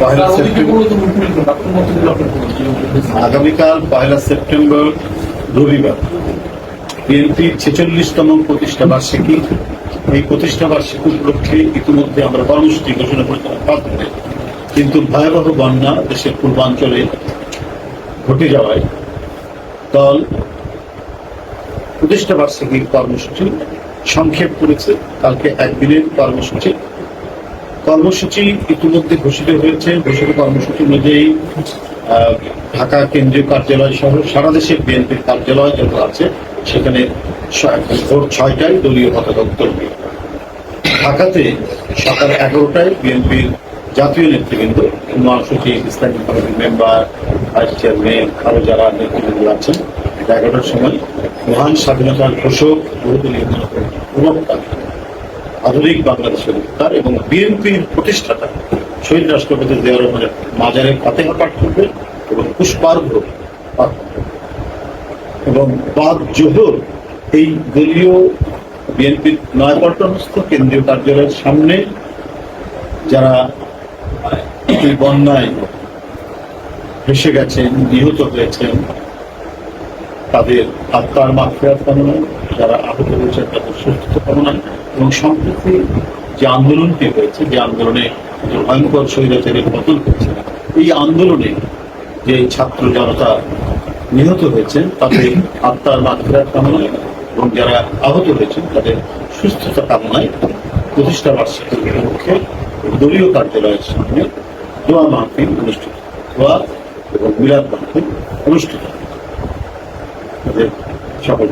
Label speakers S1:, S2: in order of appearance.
S1: পয়লা September আগামীকাল পয়লা September রবিবার। বিএনপির ছেচল্লিশতম প্রতিষ্ঠা বার্ষিকী। এই প্রতিষ্ঠা বার্ষিকী উপলক্ষে ইতিমধ্যে আমরা কর্মসূচি ঘোষণা করেছিলাম কিন্তু ভয়াবহ বন্যা দেশের পূর্বাঞ্চলে ঘটে যাওয়ায় দল প্রতিষ্ঠা বার্ষিকীর কর্মসূচি সংক্ষেপ করেছে। কালকে একদিনের কর্মসূচি। কর্মসূচি ইতিমধ্যে ঘোষিত হয়েছে। ঘোষিত কর্মসূচি অনুযায়ী ঢাকা কেন্দ্রীয় কার্যালয় সহ সারা দেশে বিএনপির কার্যালয় যত আছে, সেখানে ভোর ছয়টায় দলীয় পতাকা উত্তোলন ঢাকাতে সকাল এগারোটায় বিএনপির জাতীয় নেতৃবৃন্দ, মহাসচিব ইসলামী কমিটির মেম্বার, ভাইস চেয়ারম্যান, আরও যারা নেতৃবৃন্দ আছেন, এগারোটার সময় মহান স্বাধীনতার ঘোষক, বহুদলীয় প্রবক্তা আধুনিক বাংলাদেশের উত্তার এবং বিএনপির প্রতিষ্ঠাতা শহীদ রাষ্ট্রপতি জিয়া রহমানের মাজারে ফাতেহা পাঠ করবে এবং পুষ্পার্ঘ পাঠ এবং বাদ জোহর, এই দলীয় বিএনপির নয়াপল্টনস্থ কেন্দ্রীয় কার্যালয়ের সামনে যারা বন্যায় ভেসে গেছেন, নিহত হয়েছেন তাদের আত্মার মাফিয়ার কামনায়, যারা আহত হয়েছেন তাদের সুস্থতা কামনায় এবং সম্প্রতি যে আন্দোলনটি হয়েছে, যে আন্দোলনে ভয়ঙ্কর স্বৈরাচারের পতন হয়েছে, এই আন্দোলনে যে ছাত্র জনতা নিহত হয়েছেন, তাদের আত্মার মাফিয়ার কামনায় এবং যারা আহত হয়েছেন, তাদের সুস্থতা কামনায় প্রতিষ্ঠা বার্ষিকী উপলক্ষে দলীয় কার্যালয়ের সামনে দোয়া মাহফিল অনুষ্ঠিত, দোয়া এবং মিলাদ মাহফিল অনুষ্ঠিত। সকল